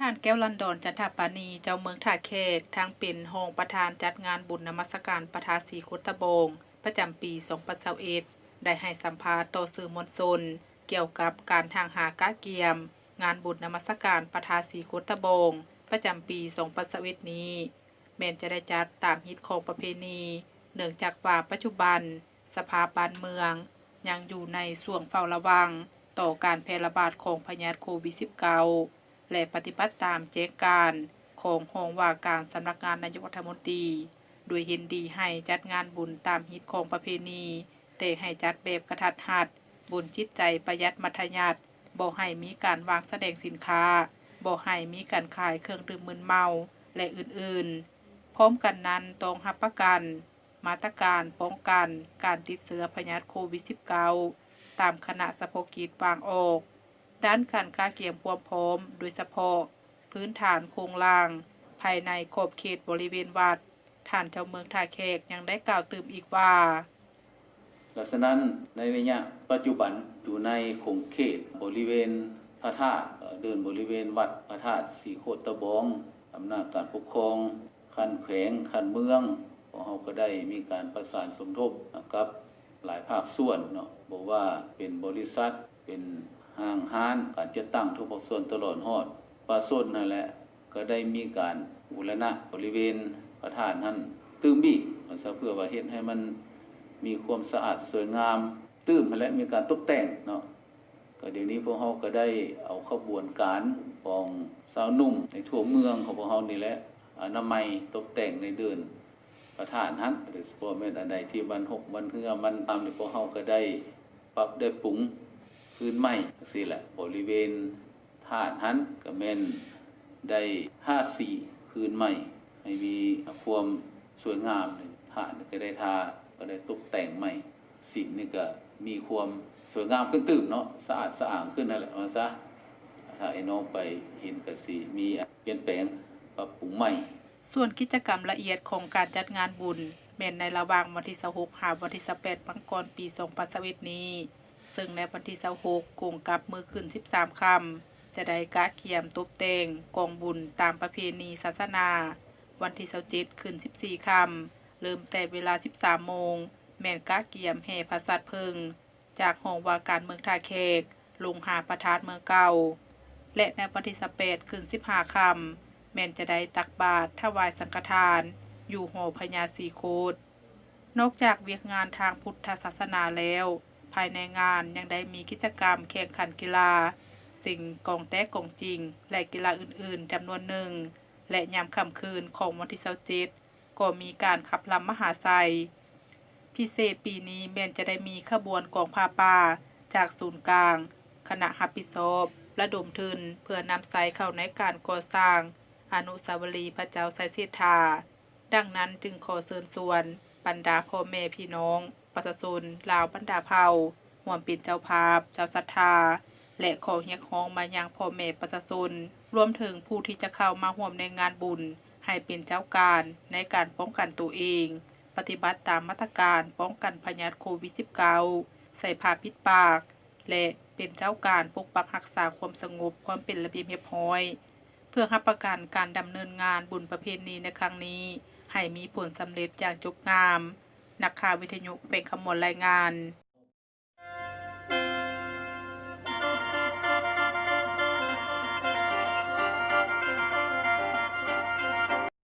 ท่านแก้วลันดอนจันทปานีเจ้าเมืองท่าแขกทางเป็นรองประธานจัดงานบุญนมัสการประทาสีโคตบง ประจำปี2021ได้ให้สัมภาษณ์ต่อสื่อมวลชนเกี่ยวกับการทางหากะเกียม งานบุญนมัสการประทาสีโคตบง ประจำปี2021นี้แม้นจะได้จัดตามฮิตของประเพณีเนื่องจากว่าปัจจุบัน สภาพบ้านเมือง ยังอยู่ในส่วงเฝ้าระวัง ต่อการแพร่ระบาดของพยาธิโควิด -19 และปฏิบัติตามแจ้งการของหองว่าการสำนักงานนายกรัฐมนตรี โดยเห็นดีให้จัดงานบุญตามฮิตของประเพณี แต่ให้จัดแบบกระทัดหัด บุญจิตใจประหยัดมัธยัติบ่ให้มีการวางแสดงสินค้าบ่ให้มีการขายเครื่องดื่มมึนเมาและอื่นๆ พร้อมกันนั้นต้องรับประกัน มาตรการป้องกันการติดเชื้อพยาธิโควิด -19 ตามคณะสะโพกิจวางออก ด้านการค้าเกียมความพร้อม โดยเฉพาะ พื้นฐานโครงล่าง ภายในขอบเขตบริเวณวัดท่านเจ้าเมืองท่าแขกยังได้กล่าวติมอีกว่าลักษณะนั้นในระยะปัจจุบันอยู่ในคงเขตบริเวณพระธาตุเดินบริเวณวัดพระธาตุสีโคตรตะบองอำนาจการปกครองคันแขวงคันเมืองของเราก็ได้มีการประสานสมทบกับหลายภาคส่วนเนาะบอกว่าเป็นบริษัทเป็น ห้างห้านการจะตั้งทุกภาคส่วนตลอดฮอดปราส้นนั่นแหละ ก็ได้มีการบูรณะบริเวณพระธาตุนั้นตื้มบีเพื่อว่าเฮ็ดให้มันมีความสะอาดสวยงาม ตื้มและมีการตกแต่งเนาะก็เดี๋ยวนี้พวกเขาก็ได้เอาขบวนการของสาวนุ่มในทั่วเมืองของพวกเขานี่แหละอนามัยตกแต่งในเดือนประธานหันหรือสปอร์เมนอันใดที่มันหกมันเฮือมันตามในพวกเขาก็ได้ปรับได้ปรุง พื้นใหม่สิแหละบริเวณฐานหันก็แม่นได้ห้าสี่พื้นใหม่ให้มีความสวยงามเลยฐานก็ได้ทาก็ได้ตกแต่งใหม่สิ่งนี่ก็มีความสวยงามขึ้นตื่นเนาะสะอาดสะอาดขึ้นนั่นแหละมาซะถ้าไอ้น้องไปเห็นก็สิมีเปลี่ยนแปลงปรับปรุงใหม่ ส่วนกิจกรรมละเอียดของการจัดงานบุญแม่นในระหว่างวันที่26หาวันที่18มังกรปี2021นี้ ซึ่งในวันที่26กงกับมือขึ้น 13 ค่ำจะได้กะเกียมตบแต่งกองบุญตามประเพณีศาสนา วันที่27ขึ้น 14 ค่ำเริ่มแต่เวลา 13 โมง แม่นกะเกียมแห่พระสัตว์เพึง จากห้องว่าการเมืองท่าแขกลงหาประทาดเมืองเก่า และในวันที่18ขึ้น 15 ค่ำแม่นจะได้ตักบาตรถวายสังฆทาน อยู่หอพญาสีโคดนอกจากเวียกงานทางพุทธศาสนาแล้ว ภายในงานยังได้มีกิจกรรมแข่งขันกีฬา สิ่งกองแต้กองจริง และกีฬาอื่นๆจำนวนหนึ่ง และยามค่ำคืนของวันที่27ก็มีการขับลำมหาไซพิเศษปีนี้แมนจะได้มีขบวนกองผ้าป่าจากศูนย์กลาง คณะฮับปิโซบระดมทุนเพื่อนำไซเข้าในการก่อสร้าง อนุสาวรีย์พระเจ้าไซสิทธา ดังนั้นจึงขอเชิญชวนบรรดาพ่อแม่พี่น้อง ประชาชนลาวบรรดาเผ่าห่วมเป็นเจ้าภาพ เจ้าศรัทธา และขอเรียกร้องมายังพ่อแม่ประชาชนรวมถึงผู้ที่จะเข้ามาร่วมในงานบุญ ให้เป็นเจ้าการในการป้องกันตัวเอง ปฏิบัติตามมาตรการป้องกันพยาธิโควิด -19 ใส่ผ้าปิดปาก และเป็นเจ้าการปกปักรักษาความสงบความเป็นระเบียบเรียบร้อย เพื่อรับประกันการดำเนินงานบุญประเพณีในครั้งนี้ ให้มีผลสำเร็จอย่างจบงาม นักข่าววิทยุเป็นขมวลรายงาน